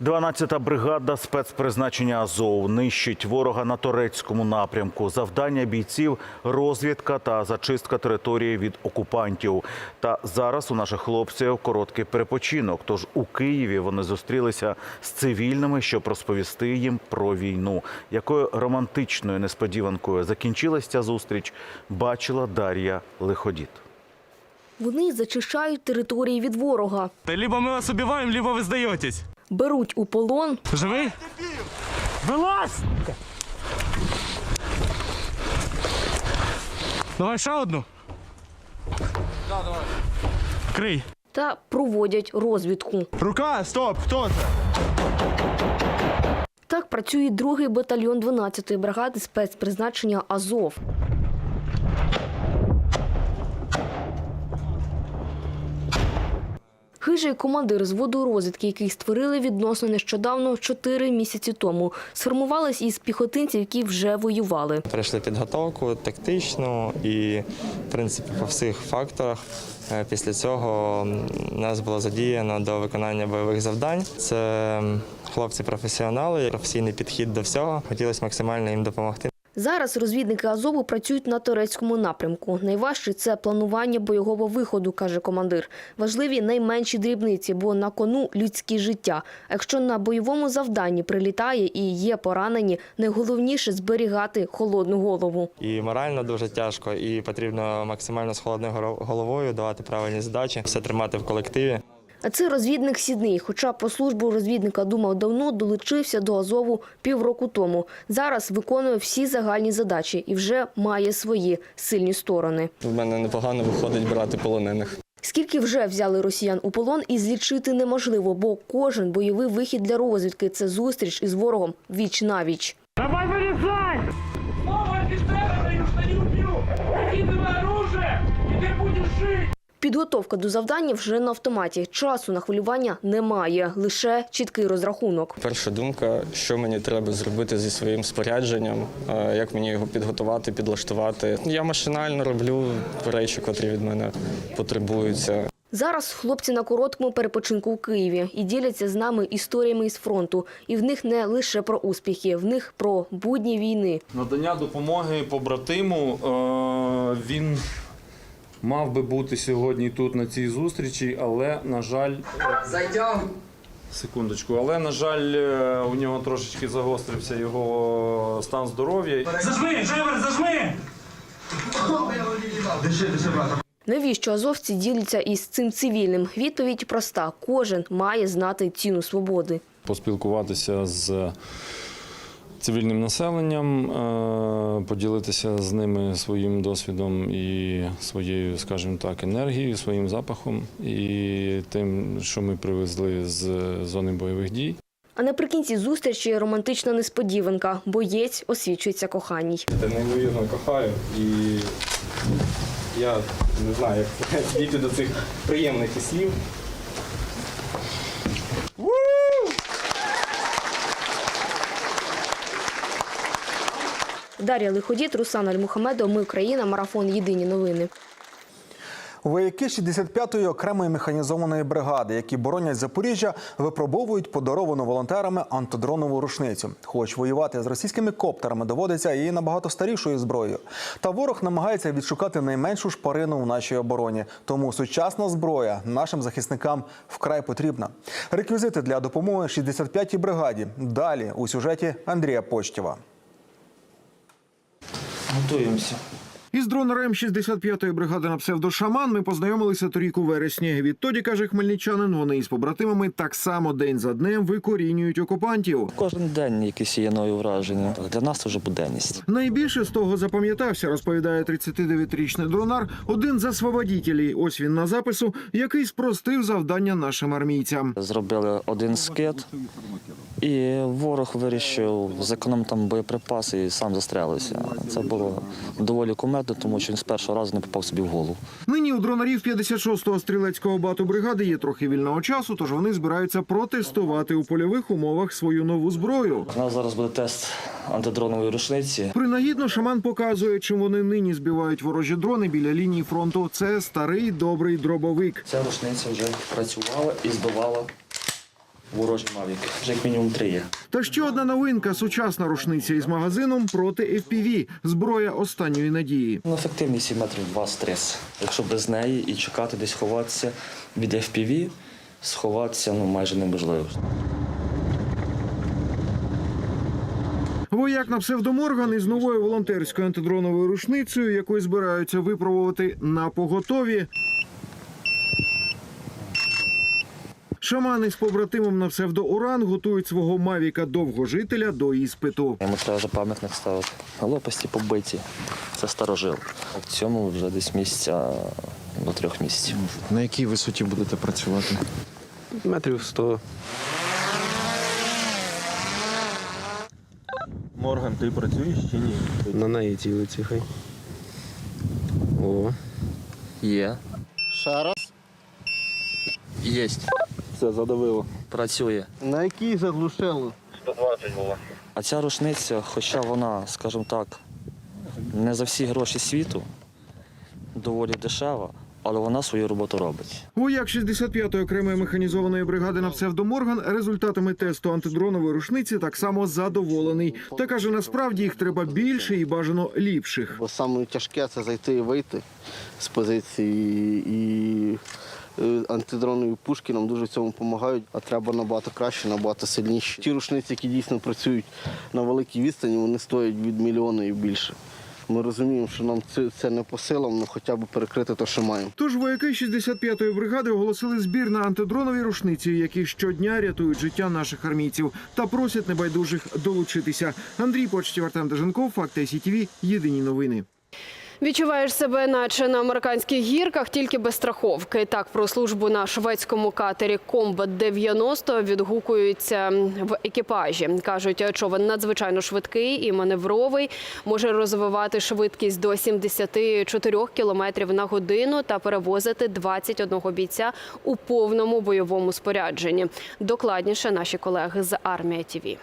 12-та бригада спецпризначення Азов нищить ворога на турецькому напрямку. Завдання бійців розвідка та зачистка території від окупантів. Та зараз у наших хлопців короткий перепочинок. Тож у Києві вони зустрілися з цивільними, щоб розповісти їм про війну. Якою романтичною несподіванкою закінчилась ця зустріч, бачила Дар'я Лиходіт. Вони зачищають території від ворога, Да либо мы вас убиваем, либо вы сдаетесь. Беруть у полон Живый? Вылазь! Давай ще одну. Да, давай. Крий. та проводять розвідку. Рука, стоп, хто це? Так працює другий батальйон 12-ї бригади спецпризначення Азов. Хижий командир з розвідки, який створили відносно нещодавно 4 місяці тому, сформувались із піхотинців, які вже воювали. Пройшли підготовку тактичну і, в принципі, по всіх факторах. Е, Після цього нас було задіяно до виконання бойових завдань. Це хлопці-професіонали, професійний підхід до всього. Хотілося максимально їм допомогти. Зараз розвідники Азову працюють на турецькому напрямку. Найважче це планування бойового виходу, каже командир. Важливі найменші дрібниці, бо на кону людські життя. Якщо на бойовому завданні прилітає і є поранені, найголовніше зберігати холодну голову. І морально дуже тяжко, і потрібно максимально з холодною головою давати правильні задачі, все тримати в колективі. А це розвідник Сідний. Хоча по службу розвідника думав давно, долучився до Азову півроку тому. Зараз виконує всі загальні задачі і вже має свої сильні сторони. В мене непогано виходить брати полонених. Скільки вже взяли росіян у полон і злічити неможливо, бо кожен бойовий вихід для розвідки це зустріч із ворогом віч на віч. Давай вилізай! Слово офицера даю, что не убью! Выкидывай оружие, и ты будешь жить! Підготовка до завдання вже на автоматі. Часу на хвилювання немає, лише чіткий розрахунок. Перша думка, що мені треба зробити зі своїм спорядженням, як мені його підготувати, підлаштувати. Я машинально роблю речі, котрі від мене потребуються. Зараз хлопці на короткому перепочинку у Києві і діляться з нами історіями із фронту. І в них не лише про успіхи, в них про будні війни. надання допомоги побратиму. е, Він мав би бути сьогодні тут на цій зустрічі, але, на жаль, секундочку, але, на жаль, е, у нього трошечки загострився його стан здоров'я. Зажми, Живер, зажми! Навіщо азовці діляться із цим цивільним? Відповідь проста: кожен має знати ціну свободи. поспілкуватися з цивільним населенням, е, поділитися з ними своїм досвідом і своєю, скажімо так, енергією, своїм запахом і тим, що ми привезли з зони бойових дій. А наприкінці зустрічі романтична несподіванка. Боєць освічується коханій. Я неймовірно кохаю і я не знаю, як дійти до цих приємних слів. Дар'я Лиходіт, Руслан Альмухамедов. Ми Україна. Марафон. Єдині новини. Вояки 65-ї окремої механізованої бригади, які боронять Запоріжжя, випробовують подаровану волонтерами антидронову рушницю. Хоч воювати з російськими коптерами доводиться і набагато старішою зброєю. Та ворог намагається відшукати найменшу шпарину у нашій обороні. Тому сучасна зброя нашим захисникам вкрай потрібна. Реквізити для допомоги 65-й бригаді. Далі у сюжеті Андрія Почтєва. Готуємося. Із дронером 65-ї бригади на псевдошаман ми познайомилися торік у вересні. Відтоді, каже хмельничанин, вони із побратимами так само день за днем викорінюють окупантів. Кожен день якісь є нові враження. Для нас це вже буденність. Найбільше з того запам'ятався, розповідає 39-річний дронар, один з освободітелів. Ось він на запису, який спростив завдання нашим армійцям. Зробили один скид, і ворог вирішив зекономити там боєприпаси і сам застрялився. Це було доволі кумедно, тому що він з першого разу не попав собі в голову. Нині у дронарів 56-го стрілецького бату бригади є трохи вільного часу, тож вони збираються протестувати у польових умовах свою нову зброю. У нас зараз буде тест антидронової рушниці. Принагідно шаман показує, чим вони нині збивають ворожі дрони біля лінії фронту. Це старий добрий дробовик. Ця рушниця вже працювала і збивала ворожий мавік. Вже як мінімум три є. Та ще одна новинка сучасна рушниця із магазином проти FPV – зброя останньої надії. Ну, ефективність і метрів 20-30. Якщо без неї і чекати десь ховатися від FPV, сховатися ну, майже неможливо. Вояк на псевдоморган із новою волонтерською антидроновою рушницею, яку збираються випробувати на поготові. Шамани з побратимом на псевдоуран готують свого мавіка довгожителя до іспиту. Йому треба вже пам'ятник ставити. Лопасті побиті. Це старожил. В цьому вже десь місяця до трьох місяців. На якій висоті будете працювати? Метрів 100. Морган, ти працюєш чи ні? На неї цілиться хай. О. Є. Ще раз. Єсть. Все, задавило. Працює. На якій заглушило? А ця рушниця, хоча вона, скажімо так, не за всі гроші світу, доволі дешева, але вона свою роботу робить. Вояк 65-ї окремої механізованої бригади на псевдоморган результатами тесту антидронової рушниці так само задоволений. Та каже, насправді їх треба більше і бажано ліпших. Бо саме тяжке це зайти і вийти з позиції. І антидронові пушки нам дуже в цьому допомагають, а треба набагато краще, набагато сильніше. Ті рушниці, які дійсно працюють на великій відстані, вони стоять від мільйона і більше. Ми розуміємо, що нам це, це не по силам, але хоча б перекрити те, що маємо. Тож вояки 65-ї бригади оголосили збір на антидронові рушниці, які щодня рятують життя наших армійців, та просять небайдужих долучитися. Андрій Почтів, Артем Деженков, Факти СІТВ, Єдині новини. Відчуваєш себе, наче на американських гірках, тільки без страховки. Так про службу на шведському катері Комбат 90 відгукуються в екіпажі. кажуть, човен надзвичайно швидкий і маневровий, може розвивати швидкість до 74 км на годину та перевозити 21 бійця у повному бойовому спорядженні. Докладніше наші колеги з армія ТІВІ.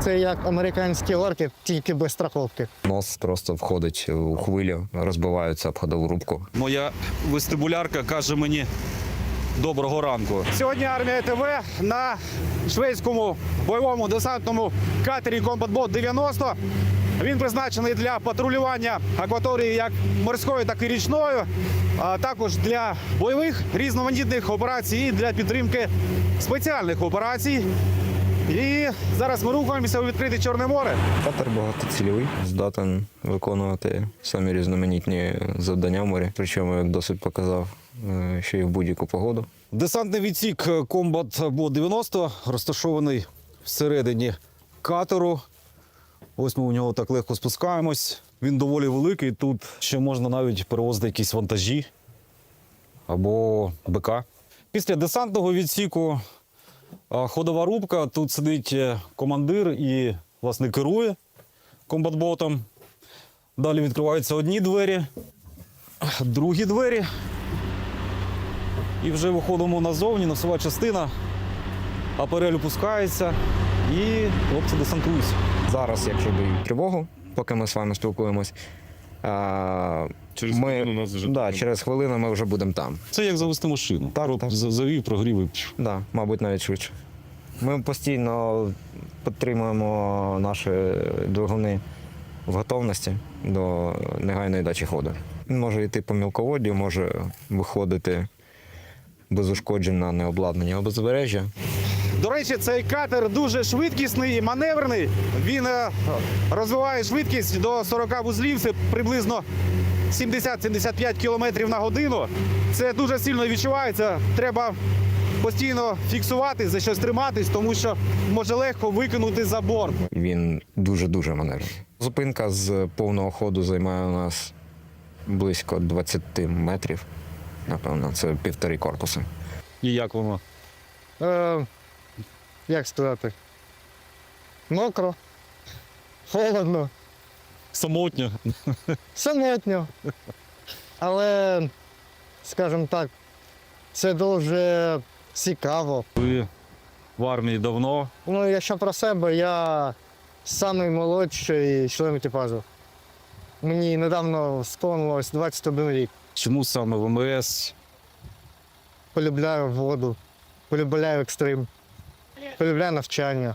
Це як американські орки, тільки без страховки. Нос просто входить у хвилю, розбиваються об ходову рубку. Моя вестибулярка каже мені доброго ранку. Сьогодні армія ТВ на шведському бойовому десантному катері Combat Boat 90. Він призначений для патрулювання акваторії як морської, так і річної, а також для бойових різноманітних операцій і для підтримки спеціальних операцій. І зараз ми рухаємося у відкрите Чорне море. Катер багатоцільовий, здатен виконувати самі різноманітні завдання в морі. Причому, як досвід показав, е, ще й в будь-яку погоду. Десантний відсік Combat Bot 90 розташований всередині катеру. Ось ми у нього так легко спускаємось. Він доволі великий. Тут ще можна навіть перевозити якісь вантажі або БК. Після десантного відсіку ходова рубка. Тут сидить е, командир і власне керує комбатботом. Далі відкриваються одні двері, другі двері. І вже виходимо назовні, носова частина, апарель опускається і хлопці десантуються. Зараз, якщо дають тривогу, поки ми з вами спілкуємось, а, Через ми, хвилину нас вже да, через хвилину ми вже будемо там. Це як завести машину. Так, так. За- Завів, прогрів і пш. Да, мабуть, навіть швидше. Ми постійно підтримуємо наші двигуни в готовності до негайної дачі ходу. Він може йти по мілководдю, може виходити безушкоджень на необладнані обезбережжя. До речі, цей катер дуже швидкісний і маневрений. Він е, розвиває швидкість до 40 вузлів, це приблизно 70-75 км на годину. Це дуже сильно відчувається. Треба постійно фіксувати, за щось триматись, тому що може легко викинути за борт. Він дуже-дуже маневрений. Зупинка з повного ходу займає у нас близько 20 метрів. Напевно, це півтори корпуси. І як воно? Е, як сказати? Мокро, холодно, Самотньо. самотньо. Але, скажімо так, це дуже цікаво. Ви в армії давно. Ну, якщо про себе, я самий молодший член екіпажу. Мені недавно сповнилось 21 рік. Чому саме в МС? Полюбляю воду, полюбляю екстрим, полюбляю навчання.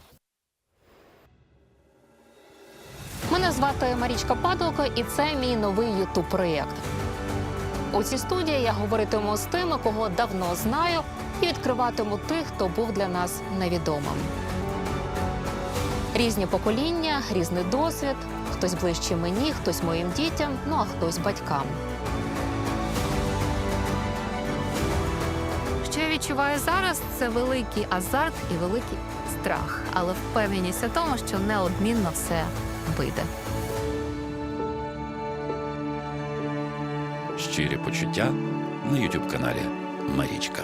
Мене звати Марічка Падалко, і це мій новий ютуб проєкт. У цій студії я говоритиму з тими, кого давно знаю, і відкриватиму тих, хто був для нас невідомим. Різні покоління, різний досвід. Хтось ближче мені, хтось моїм дітям, ну а хтось батькам. Відчуваю зараз, це великий азарт і великий страх, але впевненість у тому, що неодмінно все вийде. Щирі почуття на YouTube каналі Марічка.